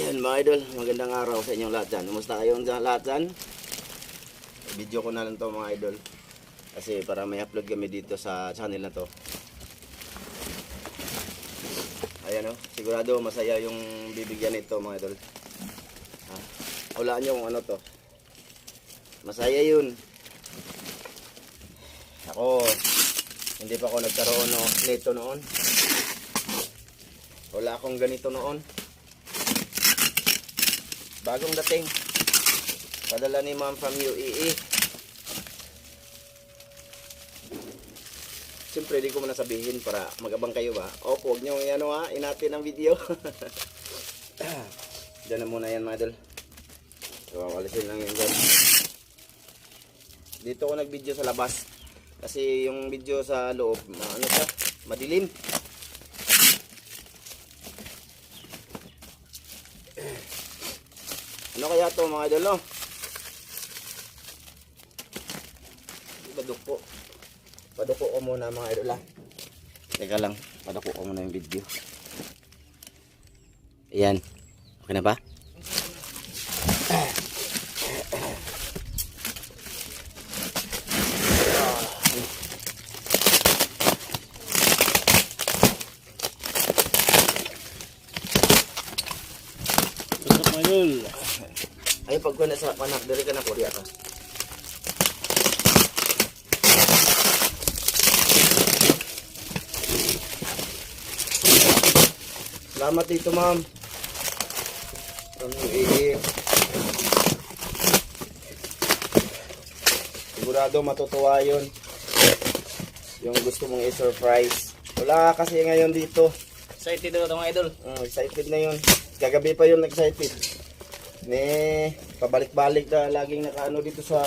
Ayan mga idol, magandang araw sa inyong lahat dyan. Kumusta kayong lahat dyan? Video ko na lang to mga idol. Kasi para may upload kami dito sa channel na to. Ayan o, sigurado masaya yung bibigyan nito mga idol. Ah, hulaan nyo kung ano to. Masaya yun. Ako, hindi pa ako nagkaroon no, nito noon. Wala akong ganito noon. Bagong dating. Padala ni ma'am from UAE. Siyempre, di ko muna sabihin para magabang kayo ba. O, huwag nyo ano ha, inatin ang video. Diyan na muna yan, mga idol. Lang yun dyan. Dito ko nag-video sa labas. Kasi yung video sa loob, ano siya, madilim. Ano kaya to mga idol no? Paduko. Paduko ko muna mga idol ah. Teka lang, paduko ko muna yung video. Ayan. Okay na ba? Idol? Ay pag ko na sa panak, diri ka na ko ka. Salamat dito, ma'am. UAE. Sigurado matutuwa yun. Yung gusto mong i-surprise. Wala kasi ngayon dito. Excited daw ito mga idol. Mm, excited na yun. Gagabi pa yun excited. Ni pabalik-balik na laging nakaano dito sa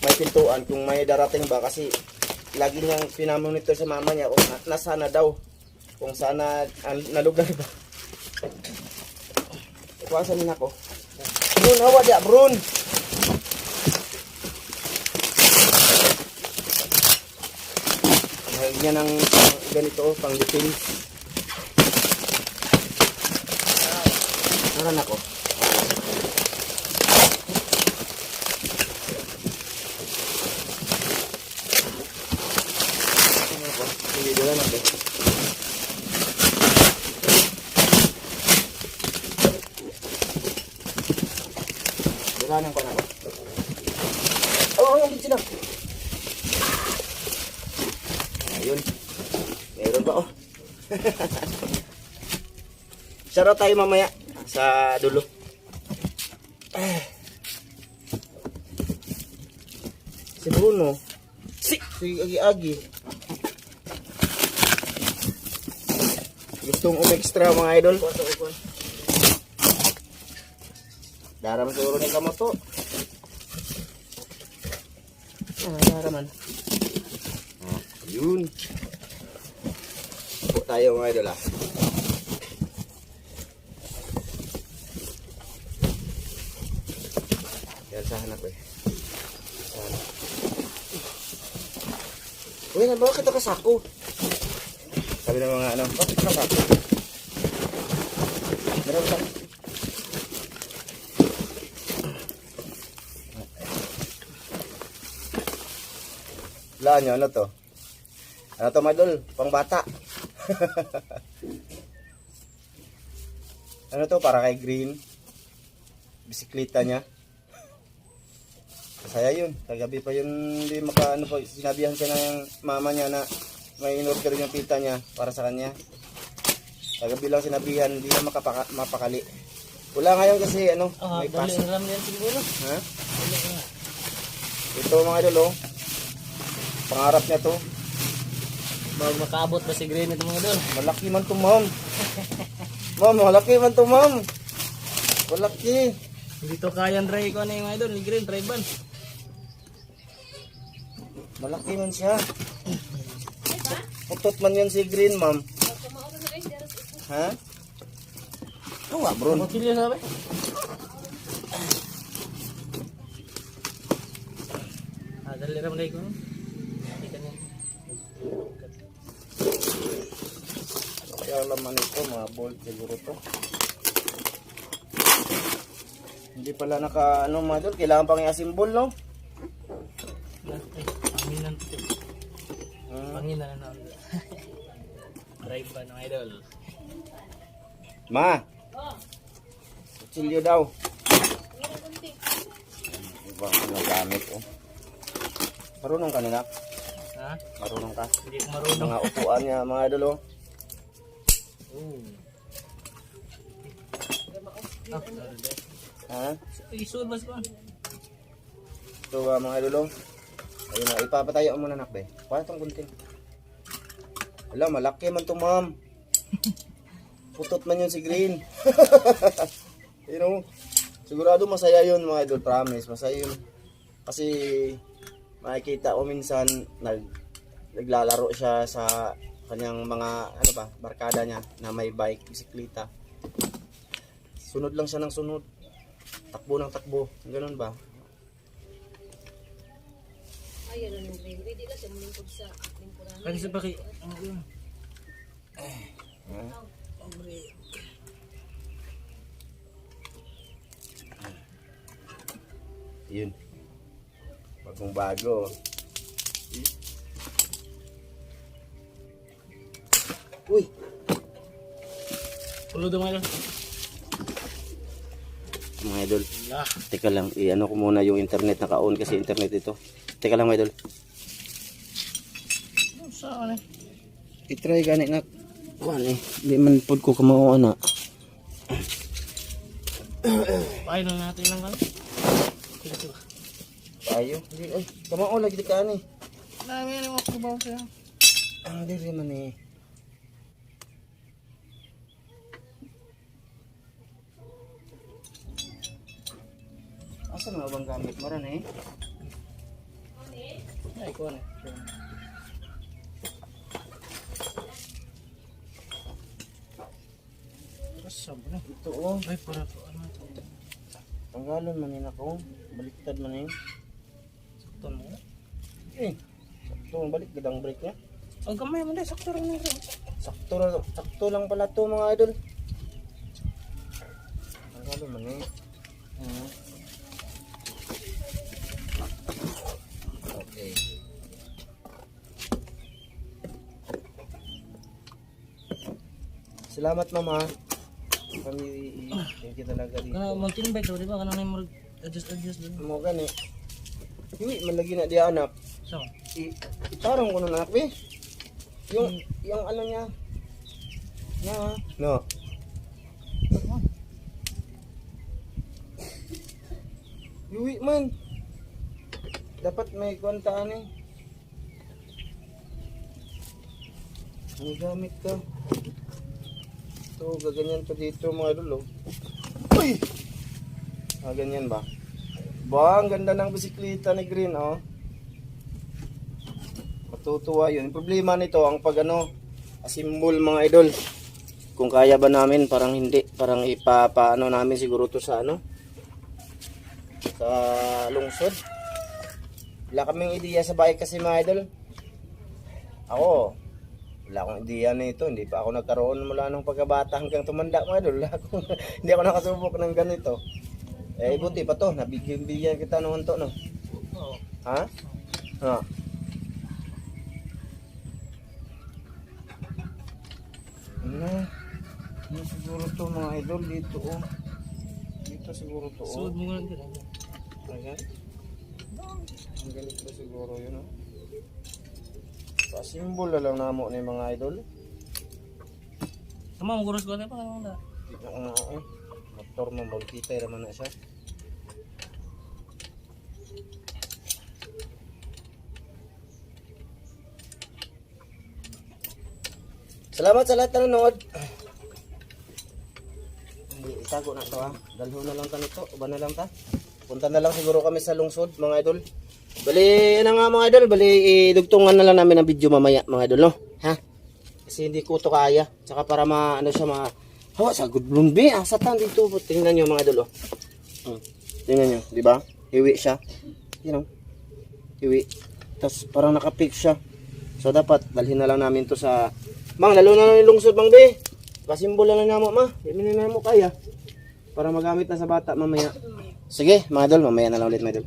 may pintuan kung may darating ba kasi lagi niyang pinamonitor sa mama niya kung na- nasana daw. Kung sana an, na lugar ba. Iwasan din ako. Brun, hawa dia, Brun. Mahal niya ng ganito, pang defense. Naran ako. Ano ako? Hindi doon natin. Diranan ko na ako. Oh, ang bitsin na. Ayun. Meron ba oh? Saro tayo mamaya sa dulo. Eh. Si Bruno. Si, si Agi-Agi. Gustong umextra mga idol. Daram siguro ni kamo to. Ah, daraman. Ah, yun. Po tayo mga idol ah. Yan sa hanap eh. Sa hanap. Uy, na bakit ka sako? Sabi ng mga ano, bakit ka sako? Meron ka. Wala nyo, ano to? Ano to, madol? Pang bata. ano to, para kay Green? Bisikleta niya. Masaya yun. Kagabi pa yun, hindi maka, ano pa, sinabihan siya ng mama niya na may in-order yung tita niya para sa kanya. Kagabi lang sinabihan, hindi na makapaka, mapakali. Wala ngayon kasi, ano, Ah, may dali pasok. na lang yan siguro. Ha? Dali. Ito mga idol, oh. Pangarap niya to. Bago makaabot pa si Green ito mga idol. Malaki man to, ma'am. ma'am, malaki man to, ma'am. Malaki. Hindi to kaya dry ko na yung mga idol. Ni Green, try ban. Malaki man siya. Putot man yan si Green, ma'am. Ha? Nga, bro. Kutsilyo sabi. Ah, dali ram ko. Ka niya. Kaya laman ito, mga bolt siguro to. Hindi pala naka, ano mga idol, kailangan pang i-assemble, no? Ay, panginan to. Hmm. Panginan na naman. Drive ba ng idol? Ma! Kutsilyo daw. Iba ko nagamit, oh. Marunong ka nila? Ha? Marunong ka? Hindi ko marunong. Mga upuan niya, mga idol, oh. Oh. Ah. Ha? Isul ba ko? Ito ba, mga idol, oh. Ayun na, ipapatayo mo na, nak, be. Kuha itong gunting. Wala, malaki man to, ma'am. Putot man yun si Green. you know, sigurado masaya yun, mga idol, promise. Masaya yun. Kasi, makikita ko minsan, nag, naglalaro siya sa kanyang mga, ano ba, barkada niya, na may bike, bisikleta. Sunod lang siya ng sunod. Takbo ng takbo. Ganun ba? Ayaw na ng green. Pwede ka siya mulingkod sa Kasi sa baki. Yun? Ha? Yun. Bagong bago. Uy! Pulo daw mga. Mga idol, teka lang, i-ano ko muna yung internet, naka-on kasi internet ito. Teka lang mga idol. Saan eh? I-try gani na. Kuhan eh, hindi man pod ko kamao na. Pahay na natin lang sige. Tayo. Hindi, ay, kamao lagi di ka ni. Dami na mo kubaw siya. Ah, diri man eh. Asa na bang gamit mo rin eh? Ay, kuha na. Kasama na. Ito oh. Ay, para ko. Ano ito? Tanggalon man yun ako. Baliktad man yun. Sakto mo. Eh. Sakto, balik gidang break niya. Ang gamay mo dahil. Sakto rin mo. Sakto, sakto lang pala to mga idol. Tanggalon man eh. Hmm. Okay. Salamat mama. Kami thank you talaga dito. Kana mountain bike di ba? Kana na yung adjust adjust din. Mo gani. Hindi malagi na di anak. So, I, itarong ko na anak be. Yung yung ano niya. Na. No. Yuwi man. Dapat may kontaan eh. May gamit ka. Ito, gaganyan to dito mga dulo. Uy! Ah, ganyan ba? Ba, ang ganda ng bisikleta ni Green, oh. Matutuwa yun. Problema nito, ang pag ano, asimbol mga idol. Kung kaya ba namin, parang hindi. Parang ipapaano namin siguro to sa ano, sa lungsod. Wala kaming ideya sa bike kasi mga idol. Ako, wala akong ideya nito. Hindi pa ako nagkaroon mula nung pagkabata hanggang tumanda mga idol. Wala akong, hindi ako nakasubok ng ganito. Eh, buti pa to. Nabigyan-bigyan kita noon to, no? oo. Ha? Ha? Ano? Ano siguro to mga idol dito oh. Dito siguro to oh. Suod mo nga. Ayan. Ang ganito siguro yun oh. Pasimbol na lang namo ni mga idol. Tama mo guros ko na pa ano na. Na oh. Motor mo multipay raman na siya. Salamat sa lahat na nanonood. Hindi, itago na to ha. Dalho na lang ta nito. Uba na lang ta. Punta na lang siguro kami sa lungsod, mga idol. Bali, ano nga mga idol, bali, idugtungan na lang namin ang video mamaya, mga idol, no? Ha? Kasi hindi ko to kaya. Tsaka para ma, ano siya, ma... Hawa, sa good blumbi, ah, satan dito. Tingnan nyo, mga idol, oh. Hmm. Tingnan nyo, di ba? Hiwi siya. You know? Hiwi. Tapos parang nakapik siya. So dapat, dalhin na lang namin to sa... Mang, lalo na lang lungsod, mang be. Kasimbol na namo, ma. Hindi na namo kaya. para magamit na sa bata mamaya. Sige, mga idol, mamaya na lang ulit, mga idol.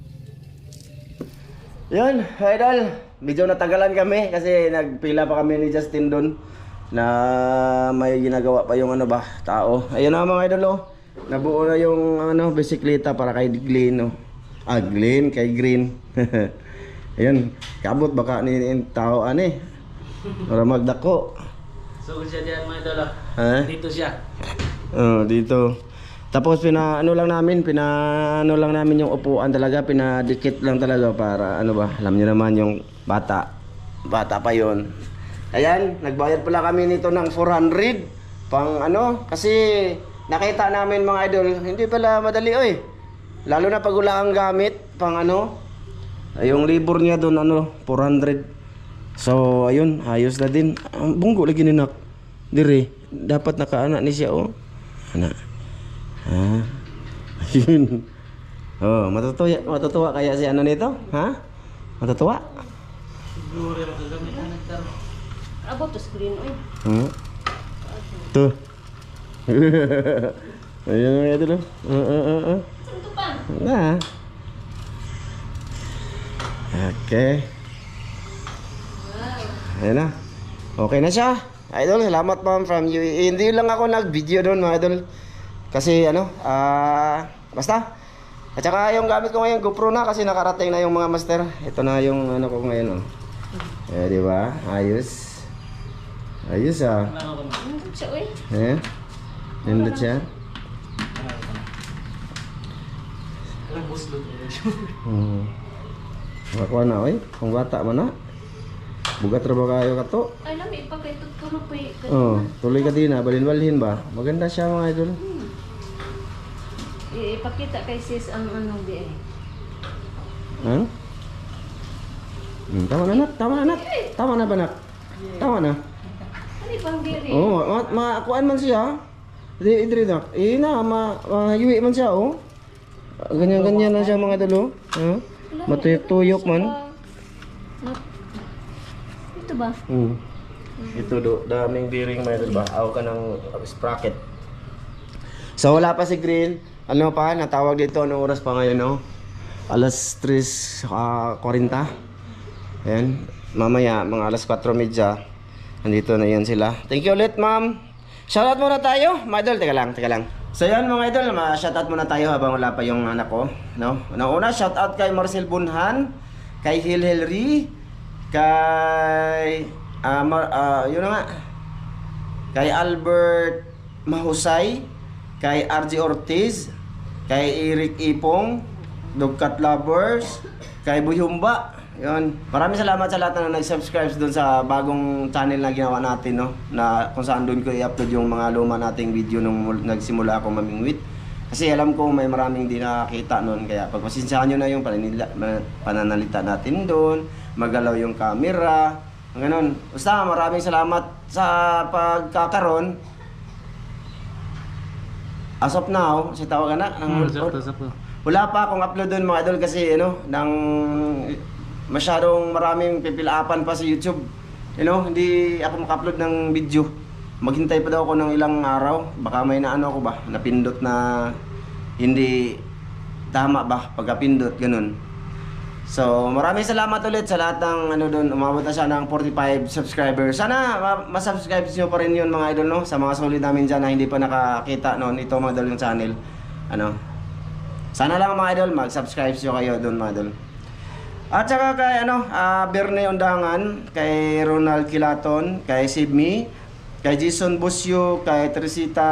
Yun, idol. Medyo natagalan kami kasi nagpila pa kami ni Justin doon na may ginagawa pa yung ano ba, tao. Ayun na mga idol, oh. Nabuo na yung ano, bisikleta para kay Glenn, oh. Ah, Glenn, kay Green. Ayun, kabot baka ni ni tao ani. Para magdako. So siya diyan mga idol. ah. Ha? Dito siya. Oh, dito. Tapos pina ano lang namin, pina ano lang namin yung upuan talaga, pinadikit lang talaga para ano ba, alam niyo naman yung bata. Bata pa 'yon. Ayan, nagbayad pala kami nito ng 400 pang ano kasi nakita namin mga idol, hindi pala madali oy. Lalo na pag wala kang gamit pang ano, yung labor niya doon ano, 400. So, ayun, ayos na din. Ang bunggo lagi ni nak. Dire, dapat nakaana ni siya oh. Ana. Ha? Ayun. Oh, matutuwa, matutuwa kaya si ano nito? Ha? Matutuwa? Siguro rin magagamit na nagtaro. Abot to screen oy. Hmm? Tuh. Ayun nga ito. Uh, uh, uh, uh. Saan to pa? Na. Okay. Ayan na. Okay na siya. Idol, salamat ma'am from UAE. Hindi lang ako nag-video doon mga idol. Kasi ano, ah, basta. At saka yung gamit ko ngayon, GoPro na kasi nakarating na yung mga master. Ito na yung ano ko ngayon. Oh. Eh, di ba? Ayos. Ayos ah. Ano siya? Eh? Nindot siya? Alam buslot. Hmm. Makakuha na, oy. Kung bata mo na. Bugat ra ba kayo ka to? Ay lami ipakaitot ko na pa eh. Oh, tuloy ka din ha. Balin-balhin ba? Maganda siya mga idol. I- Ipakita kay sis ang ano di eh. Ha? Hmm, tama na nak, tama na nak. Tama na ba nak? Tama na. Ano pang diri? Oo, oh, ma makuan man siya. Di idri nak. Eh na ma mahayuwi man siya oh. Ganyan-ganyan na siya mga idol oh. Ha? Matuyok-tuyok man. Ito ba? Hmm. Ito do, daming bearing may ba? Aw ka ng sprocket. So wala pa si Green. Ano pa, natawag dito anong oras pa ngayon, no? Alas 3 ah, 40. Ayan. Mamaya, mga alas 4.30. Nandito na yan sila. Thank you ulit, ma'am. Shoutout muna tayo. Mga idol, teka lang, teka lang. So yan mga idol, ma-shoutout muna tayo habang wala pa yung anak ko. No? Unang una, shoutout kay Marcel Bunhan, kay Hil Hilry, kay ah Mar- ah, yun nga kay Albert Mahusay kay RJ Ortiz kay Eric Ipong Dogcat Lovers kay Buyumba yun. Maraming salamat sa lahat na nag-subscribe doon sa bagong channel na ginawa natin no? Na kung saan doon ko i-upload yung mga luma nating video nung mul- nagsimula ako mamingwit. Kasi alam ko may maraming di nakakita noon kaya pagpasensyahan nyo na yung pananalita natin doon magalaw yung camera ganun. Basta maraming salamat sa pagkakaroon as of now si tawag na ng Sakto, sakto. wala pa akong upload doon mga idol kasi ano nang masyadong maraming pipilaapan pa sa YouTube. You know hindi ako maka-upload ng video. Maghintay pa daw ako ng ilang araw. Baka may naano ako ba? Napindot na hindi tama ba? Pagkapindot ganun So, maraming salamat ulit sa lahat ng ano doon. Umabot na siya ng 45 subscribers. Sana ma- ma-subscribe niyo pa rin 'yun mga idol no sa mga solid namin diyan na hindi pa nakakita noon ito mga idol yung channel. Ano? Sana lang mga idol mag-subscribe niyo kayo doon mga idol. At saka kay ano, ah, Berne Undangan, kay Ronald Kilaton, kay Sibmi, kay Jason Busyo, kay Tresita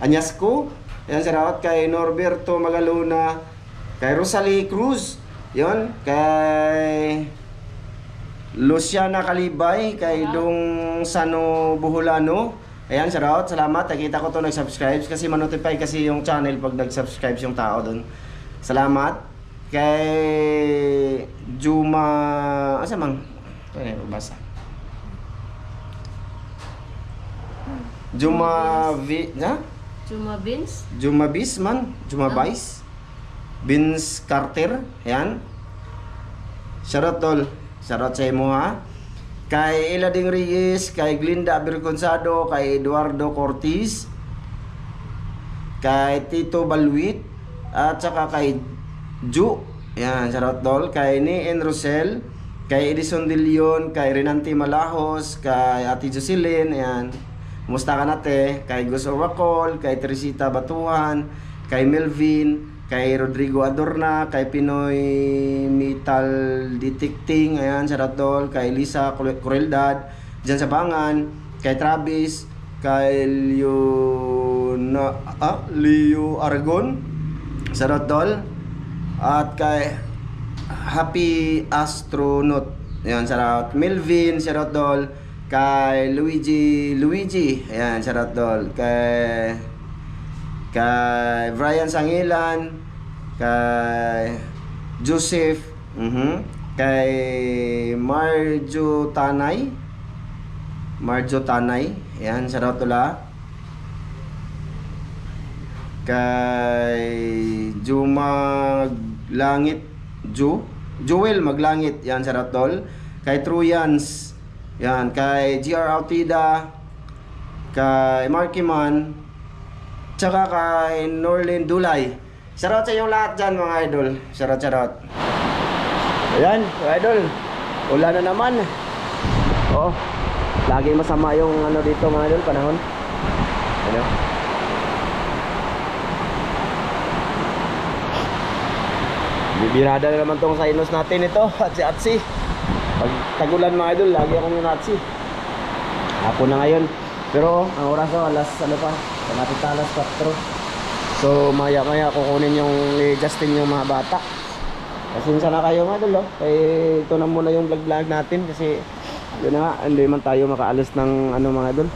Anyasco, yan Rawat, kay Norberto Magaluna, kay Rosalie Cruz, yon kay Luciana Kalibay, kay Dong Sano Buhulano, ayan Rawat, salamat, nakita ko to nag-subscribe kasi manotify kasi yung channel pag nag-subscribe yung tao doon. Salamat. Kay Juma, asa mang? Ano yung basa? Juma Vi, na? Chuma beans? Juma Bis man, Juma Bais. Vince Carter, yan. Shoutout tol. Shoutout sa imo ha. Kay Elading Reyes, kay Glinda Berconsado, kay Eduardo Cortiz, kay Tito Balwit, at saka kay Ju. Yan, shoutout dol. Kay ni. Rosel, kay Edison De Leon, kay Renante Malahos, kay Ate Jocelyn, ayan. Kumusta ka nate? Kay Gus Oracol, kay Teresita Batuhan, kay Melvin, kay Rodrigo Adorna, kay Pinoy Metal Detecting, ayan, shoutout dol. Kay Lisa Coreldad, dyan sa Bangan, kay Travis, kay Leo, na, ah, Leo Aragon, shoutout dol. At kay Happy Astronaut. Ayan, shoutout. Melvin, shoutout dol. Kay Luigi, Luigi. Ayan, shoutout dol. Kay kay Brian Sangilan, kay Joseph, mhm, kay Marjo Tanay, Marjo Tanay, ayan, shoutout tula. Kay Jumag Langit, Ju, Joel Maglangit, yan, shoutout tol. Kay Truyans, yan, kay GR Altida, kay Marky Man, Tsaka kay Norlin Dulay. Shoutout sa inyong lahat dyan mga idol. Shoutout, shoutout. Ayan, mga idol. Ulan na naman. Oo. Lagi masama yung ano dito mga idol, panahon. Ano? Bibirada na naman tong sinus natin ito, Atsi Atsi. Pag tagulan mga idol, lagi akong yung Atsi. Hapon na ngayon. Pero ang oras ko alas ano pa, malapit na alas 4. So maya maya kukunin yung ni Justin yung mga bata. Pasensya na kayo mga idol oh. Eh, ito na muna yung vlog vlog natin kasi yun na nga, hindi man tayo makaalis ng ano mga idol.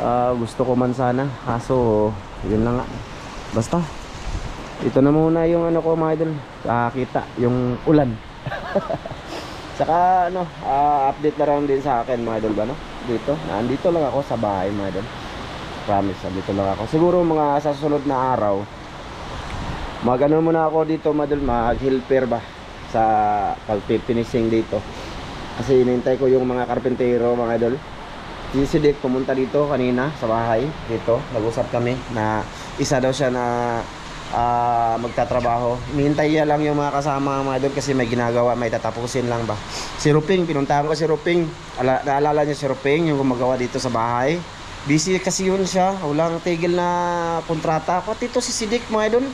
Ah, gusto ko man sana, kaso yun na nga. Basta ito na muna yung ano ko mga idol. Kakita yung ulan. Saka ano, ah, update na lang din sa akin mga idol ba no? Dito, nandito lang ako sa bahay mga idol. Promise, nandito lang ako. Siguro mga sa susunod na araw, mag ano muna ako dito mga idol, mag helper ba sa pagpipinising dito. Kasi inintay ko yung mga karpentero mga idol. Si Sidik pumunta dito kanina sa bahay dito. Nag-usap kami na isa daw siya na ah, magtatrabaho. Hinihintay niya lang yung mga kasama mga idol kasi may ginagawa, may tatapusin lang ba. Si Ruping, pinuntahan ko si Ruping. Ala, naalala niyo si Ruping, yung gumagawa dito sa bahay. Busy kasi yun siya. Walang tigil na kontrata. Pati ito si Sidik mga idol.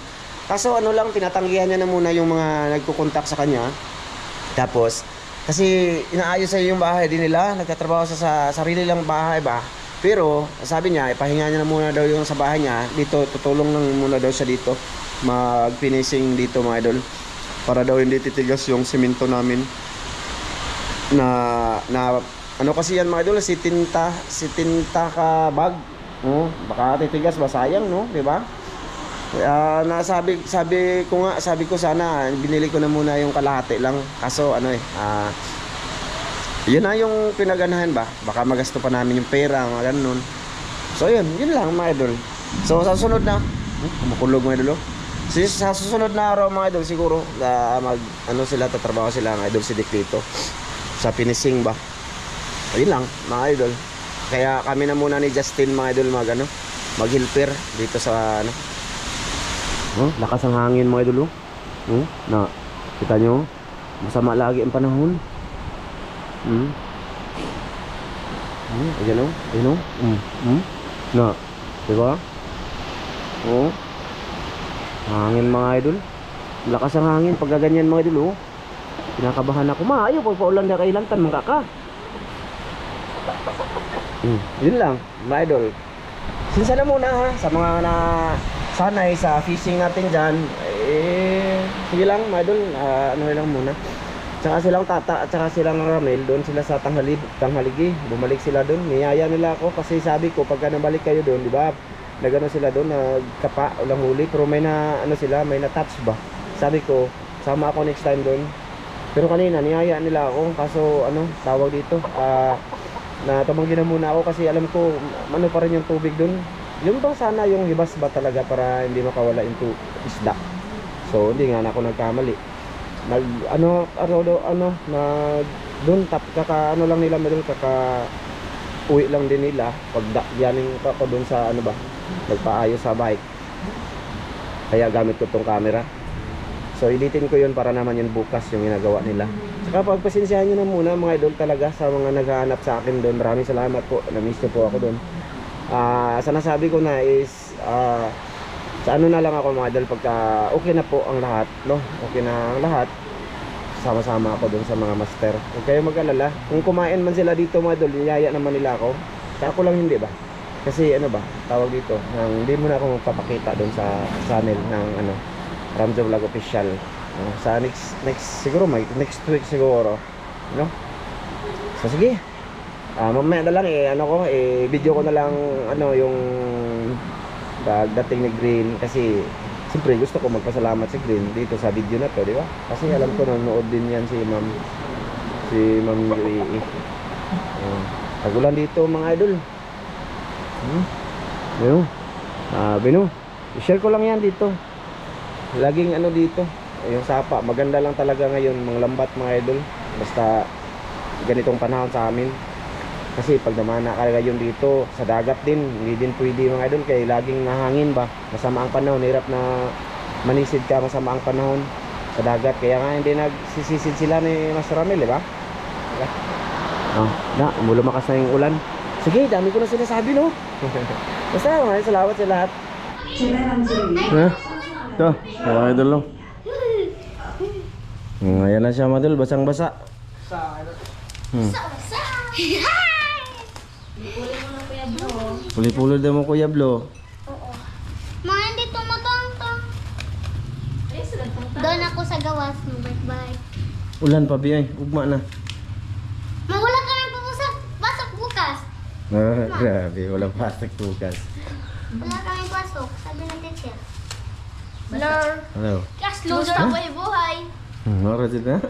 Kaso ano lang, tinatanggihan niya na muna yung mga nagkukontak sa kanya. Tapos, kasi inaayos sa yung bahay din nila, nagtatrabaho sa, sa sarili lang bahay ba. Pero sabi niya, ipahinga niya na muna daw yung sa bahay niya. Dito, tutulong lang muna daw siya dito. Mag-finishing dito mga idol. Para daw hindi titigas yung simento namin. Na, na, ano kasi yan mga idol, si tinta, si tinta ka bag. Oh, baka titigas ba sayang no, di ba? Ah, nasabi sabi ko nga, sabi ko sana binili ko na muna yung kalahati lang. Kaso ano eh, ah yun na yung pinaganahan ba? Baka magasto pa namin yung pera, mga ganun. So yun, yun lang mga idol. So sa susunod na, hmm, kumukulog mga idol. oh. Sa susunod na araw mga idol siguro, na mag, ano sila, tatrabaho sila mga idol si Dick dito. Sa finishing ba? Ayun lang, mga idol. Kaya kami na muna ni Justin mga idol mag ano, mag-helper dito sa ano, Oh, lakas ang hangin mga idol. Oh, oh na. Kita nyo? Masama lagi ang panahon. Hmm. Hmm, ayan oh. Ayan oh. Hmm. Hmm. Na. Diba? Oh. Hangin mga idol. Lakas ang hangin pag ganyan mga idol oh. Kinakabahan ako. Maayo pag paulan na kailantan mga ka. Hmm. Yun lang, mga idol. Sinsa na muna ha sa mga na sanay sa fishing natin dyan. Eh, sige lang, mga idol. ah, ano lang muna. Tsaka silang tata at tsaka silang ramel, doon sila sa tanghali, tanghaligi. Bumalik sila doon. Niyaya nila ako kasi sabi ko, pagka nabalik kayo doon, di ba? Nagano sila doon, nagkapa, ulang huli. Pero may na, ano sila, may na-touch ba? Sabi ko, sama ako next time doon. Pero kanina, niyaya nila ako. Kaso, ano, tawag dito, ah, na tumanggi na muna ako kasi alam ko, ano pa rin yung tubig doon. Yung bang sana yung hibas ba talaga para hindi makawala yung isda. So, hindi nga na ako nagkamali nag ano ano do- ano nag doon tap kaka ano lang nila madun kaka uwi lang din nila pag yaning ako doon sa ano ba nagpaayos sa bike Kaya gamit ko tong camera. So editin ko yun para naman yun bukas yung ginagawa nila. Saka pagpasensyahan nyo na muna mga idol talaga sa mga naghahanap sa akin doon. Maraming salamat po. Na-miss nyo po ako doon. Ah, sa nasabi ko na is ah, sa ano na lang ako mga idol pagka okay na po ang lahat, no? Okay na ang lahat. Sama-sama ako doon sa mga master. Huwag kayo mag-alala. Kung kumain man sila dito mga idol, niyaya naman nila ako. Kaya ako lang hindi ba? Kasi ano ba, tawag dito, nang hindi mo na ako magpapakita doon sa channel ng ano, Ramjo Vlog Official. Ah, sa next next siguro may next week siguro, no? So sige. Ah, mamaya na lang eh ano ko, eh video ko na lang ano yung pagdating ni Green kasi siyempre gusto ko magpasalamat si Green dito sa video na to, di ba? Kasi alam ko nanonood din yan si Ma'am si Ma'am Yui. Uh, tagulan dito mga idol. Hmm? Bino. Ah, Bino. I-share ko lang yan dito. Laging ano dito, yung sapa, maganda lang talaga ngayon, mga lambat mga idol. Basta ganitong panahon sa amin. Kasi pag namana ka ngayon dito, sa dagat din, hindi din pwede mga idol, kaya laging nahangin ba. Masama ang panahon, hirap na manisid ka, masama ang panahon sa dagat. Kaya nga hindi nagsisisid sila ni Master Ramil, di ba? Oh, na, lumakas na yung ulan. Sige, dami ko na sinasabi, no? Basta, maraming salamat sa lahat. Ha? Ito, mga idol lang. Hmm, ayan na siya, madol. Basang-basa. Hmm. Puli-puli daw mo, Kuya Blo. Mga hindi tumatangtang. Doon ako sa gawas. Bye-bye. Ulan pa, Biyay. Ugma na. Mawala kami pupusak. Pasok bukas. Ah, grabe. Walang plastic bukas. Wala kami pasok. Sabi ng teacher. Blur. Ano? Kas loser huh? buhay buhay. Hmm, oras din na.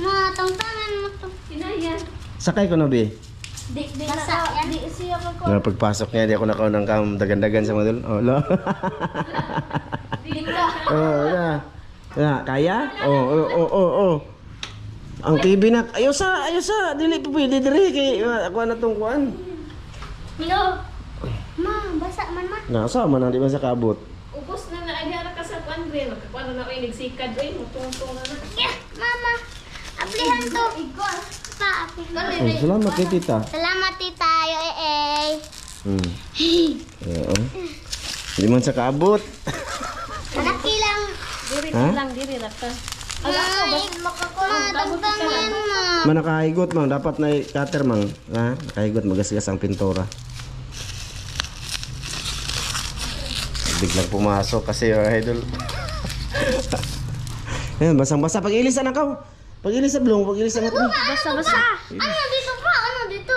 Mga tangtangan mo to. Kinaya. Sakay ko na, Bi. Di, di Basa yan. Di siya ko. Nga pagpasok niya, di ako nakaunang kam dagan-dagan sa madol. Oh, lo. Di ka. oh, na. Na, kaya? Oh, oh, oh, oh, oh. Ang TV na, ayaw sa, ayaw sa, dili pa pwede dire kay uh, ako na tong kuan. Hello. Ma, basa man ma. Nasa man di ba sa kabot? Ubos na na ay ka sa kwan rin. Magkakuan na na ay nagsikad ay mutungtong na na. Yeah, mama. Aplihan to. Pa, aplihan. Oh, salamat kay tita. Salamat tita. Yo eh eh. Hmm. Oo. Di man sa kaabot. Malaki lang. Diri lang diri ra ka. Ay, matangtangan ma. Man nakahigot mang dapat na cutter mang. Ha? Nakahigot magasgas ang pintura. Biglang pumasok kasi yung idol. Ayan, basang-basa. Pag-ilis na ka. Pag-ilis sa blong, pag-ilis na Basta-basta. Ano dito pa? Ano dito?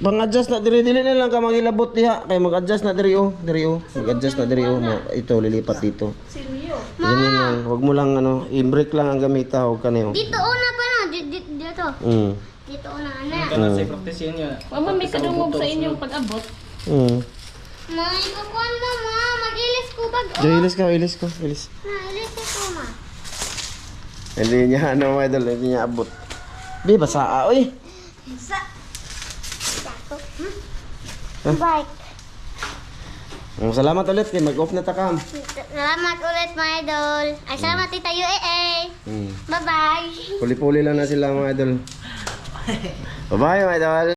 Pang-adjust na diri dili na lang ka mangilabot diha kay mag-adjust na diri oh, diri oh. Mag-adjust na diri oh. Mo- Ito lilipat dito. Silyo. Ganyan lang. Huwag mo lang ano, i-break lang ang gamit ha, huwag ka na yun. Dito una pa na. Di- di- Dito. Mm. Dito una ana. Mm. practice yun yun. Mama may kadungog sa inyong pag-abot. Mm. Ma, ikukuhan mo ma. Bag. Diyo, ilis ka, ilis ko, ilis. Na, ilis ko ma. Hindi niya ano, mga idol, hindi niya abot. Di, basa, ah, uy. Sa. Sako. Hmm? Bike. Mm, Salamat ulit kay mag-off na takam. Salamat ulit mga idol. Ay, salamat tita UAA. Mm. Bye-bye. Puli-puli lang na sila mga idol. Bye-bye mga idol.